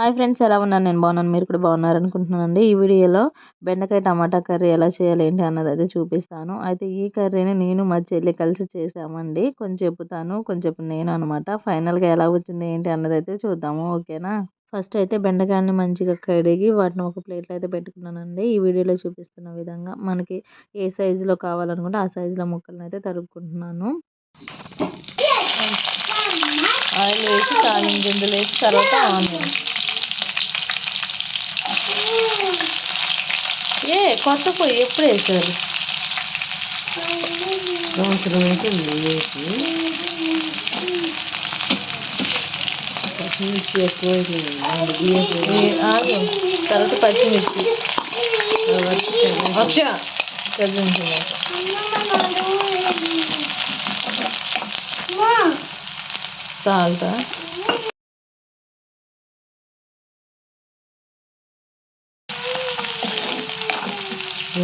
Hi friends ఎలా ఉన్నారు? నేను బాగున్నాను. మీరు కూడా బాగున్నారు అనుకుంటున్నానండి. ఈ వీడియోలో బెండకాయ టమాటా కర్రీ ఎలా చేయాలి ఏంటి అన్నది అయితే చూపిస్తాను. అయితే ఈ కర్రీని నేను మా చెల్లి కలిసి చేసామండి. కొంచెం చెప్పుతాను కొంచెం నేను అనమాట ఫైనల్గా ఎలా వచ్చింది ఏంటి అన్నది అయితే చూద్దాము. ఓకేనా? ఫస్ట్ అయితే బెండకాయలని మంచిగా కడిగి వాటిని ఒక ప్లేట్లో అయితే పెట్టుకున్నానండి. ఈ వీడియోలో చూపిస్తున్న విధంగా మనకి ఏ సైజులో కావాలనుకుంటే ఆ సైజులో ముక్కలను అయితే తరుపుకుంటున్నాను. ఆయిల్ వేసి తాలింపు గింజలు వేసి తర్వాత ఆనియన్స్ ఏ కొత్త పొయ్యి ఎప్పుడు వేసారు సంవత్సరం అయితే వేసి పచ్చిమిర్చి ఎక్కువ ఏ, ఆగు తర్వాత పచ్చిమిర్చి అక్ష కదిలించున్నాక సాల్ట్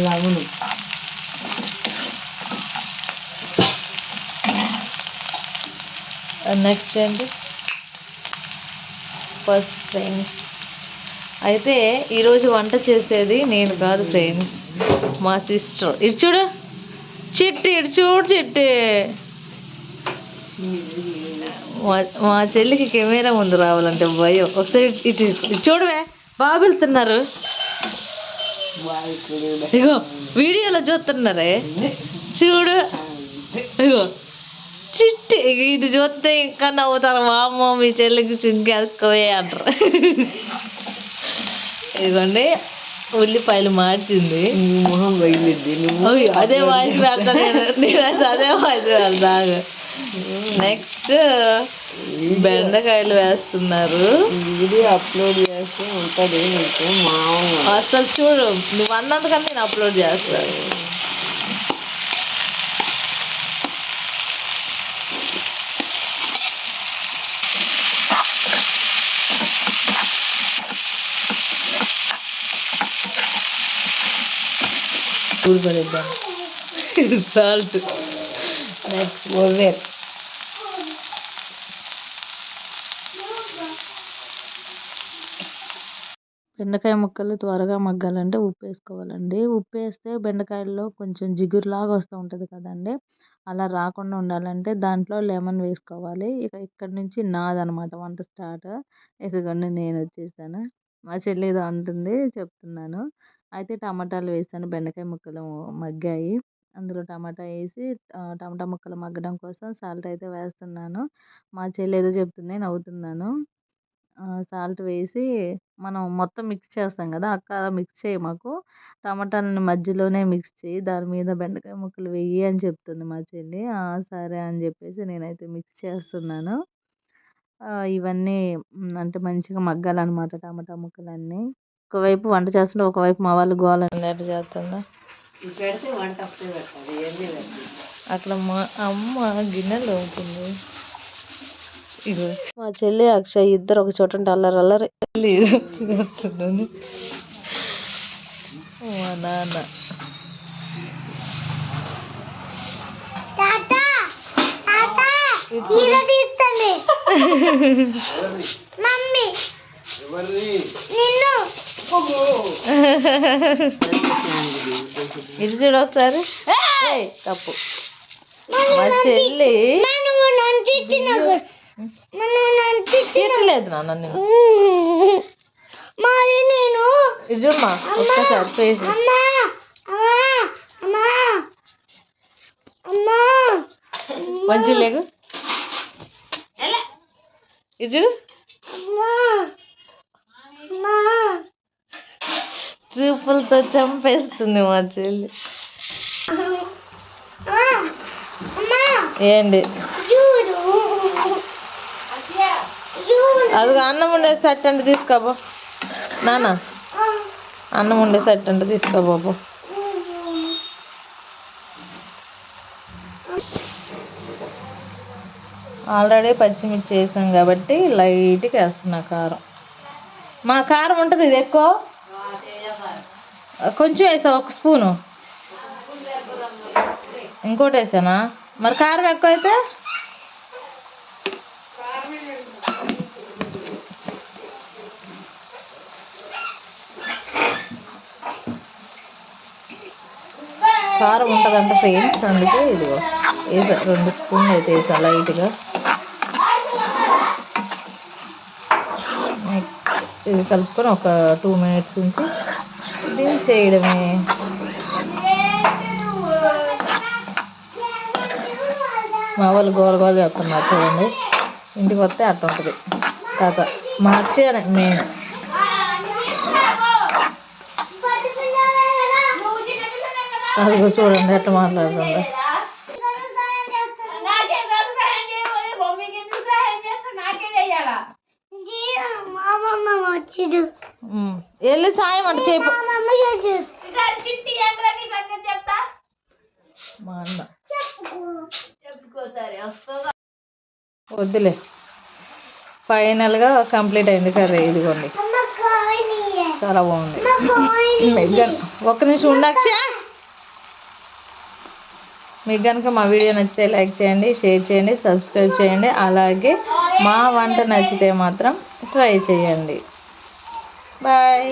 లవణం నెక్స్ట్ uh, ఏంటి? ఫస్ట్ ఫ్రెండ్స్ అయితే ఈరోజు వంట చేసేది నేను కాదు ఫ్రెండ్స్. మా సిస్టర్. ఇటు చూడు. చిట్టి ఇటు చూడు చిట్టి. మా మా చెల్లికి కెమెరా ముందు రావాలంటే భయం. ఒకసారి ఇటు ఇటు చూడవే. బాగా వెళ్తున్నారు ఇగో వీడియోలో చూస్తున్నారే? చూడు. ఇగో చిట్టి. ఇది చూస్తే ఇంకా నవ్వుతారు. వామ్మో మీ చెల్లికి చింకి అతుకోవే అంటారు. ఇదిగోండి ఉల్లిపాయలు మార్చింది. మొహం అయ్యో, అదే వాయిస్ పెడతా నేను నేను అదే వాయిస్ పెడతా నెక్స్ట్ బెండకాయలు వేస్తున్నారు. వీడియో అప్లోడ్ చేస్తే ఉంటుంది నీకు మామూలు అసలు చూడు నువ్వు అన్నందుకని నేను అప్లోడ్ చేస్తాను సాల్ట్ నెక్స్ట్ ఒవ్వే బెండకాయ ముక్కలు త్వరగా మగ్గాలంటే ఉప్పు వేసుకోవాలండి ఉప్పు వేస్తే బెండకాయల్లో కొంచెం జిగురులాగా వస్తూ ఉంటుంది కదండి అలా రాకుండా ఉండాలంటే దాంట్లో లెమన్ వేసుకోవాలి. ఇక ఇక్కడ నుంచి నాదనమాట వంట స్టార్ట్. ఇదిగోండి నేను వచ్చేసాను. మా చెల్లి ఏదో అంటుంది చెప్తున్నాను. అయితే టమాటాలు వేసాను బెండకాయ ముక్కలు మగ్గాయి. అందులో టమాటా వేసి టమాటా ముక్కలు మగ్గడం కోసం సాల్ట్ అయితే వేస్తున్నాను. మా చెల్లి ఏదో చెప్తుంది నవ్వుతున్నాను. సాల్ట్ వేసి మనం మొత్తం మిక్స్ చేస్తాం కదా! అక్క అలా మిక్స్ చేయి మాకు. టమాటాలను మధ్యలోనే మిక్స్ చేయి దాని మీద బెండకాయ ముక్కలు వెయ్యి అని చెప్తుంది మా చెల్లి. "ఆ, సరే అని చెప్పేసి నేనైతే మిక్స్ చేస్తున్నాను. ఆ, ఇవన్నీ అంటే మంచిగా మగ్గాలన్నమాట టమాటా ముక్కలన్నీ. ఒకవైపు వంట చేస్తుంటే ఒకవైపు మా వాళ్ళు గోల చేస్తుందా? అక్కడ మా అమ్మ గిన్నెలు అవుతుంది మా చెల్లి అక్షయ్ ఇద్దరు ఒక చోట ఉంటే అల్లరి అల్లరి. మా నాన్న. ఇది చూడు. ఒకసారి. ఏయ్, తప్పు. మా చెల్లి. తిట్టలేదు నాన్న నేను. మరి నేను చూడమ్మా ఒక్కసారి ఫేస్ అమ్మా అమ్మా అమ్మా అమ్మా మంచి లేకు చూడు. చూపులతో చంపేస్తుంది మా చెల్లి. ఏంటి? అది అన్నం ఉండే సెట్ అంటే తీసుకోబో. నాన్న అన్నం ఉండే సెట్ అంటే తీసుకోబాబు ఆల్రెడీ పచ్చిమిర్చి వేసాం కాబట్టి లైట్గా వేస్తున్నా కారం. మా కారం ఉంటుంది ఇది ఎక్కువ? కొంచెం వేసావు? ఒక స్పూను? ఇంకోటి వేసానా? మరి కారం ఎక్కువ అయితే కారం ఉంటుందంట ఫ్రెండ్స్ అందుకే ఇదిగో. వేసా రెండు స్పూన్లు అయితే వేసా లైట్గా. నెక్స్ట్ ఇది కలుపుకొని ఒక టూ మినిట్స్ ఉంచి దీన్ని చేయడమే. మా వాళ్ళు గోల గోల చేస్తున్నారు చూడండి. ఇంటికి వస్తే అట్ట ఉంటుంది కథ మా అక్షయ మెయిన్ అదిగో చూడండి ఎట్లా మాట్లాడుతుందో. వెళ్ళి సాయం అంటే చెప్పు. మా అన్న. వద్దులే. ఫైనల్గా కంప్లీట్ అయింది కర్రీ ఇదిగోండి. చాలా బాగుంది. ఒక్క నిమిషం ఉండక్ష మీకు కనుక మా వీడియో నచ్చితే లైక్ చేయండి షేర్ చేయండి సబ్స్క్రైబ్ చేయండి. అలాగే మా వంట నచ్చితే మాత్రం ట్రై చేయండి. బాయ్.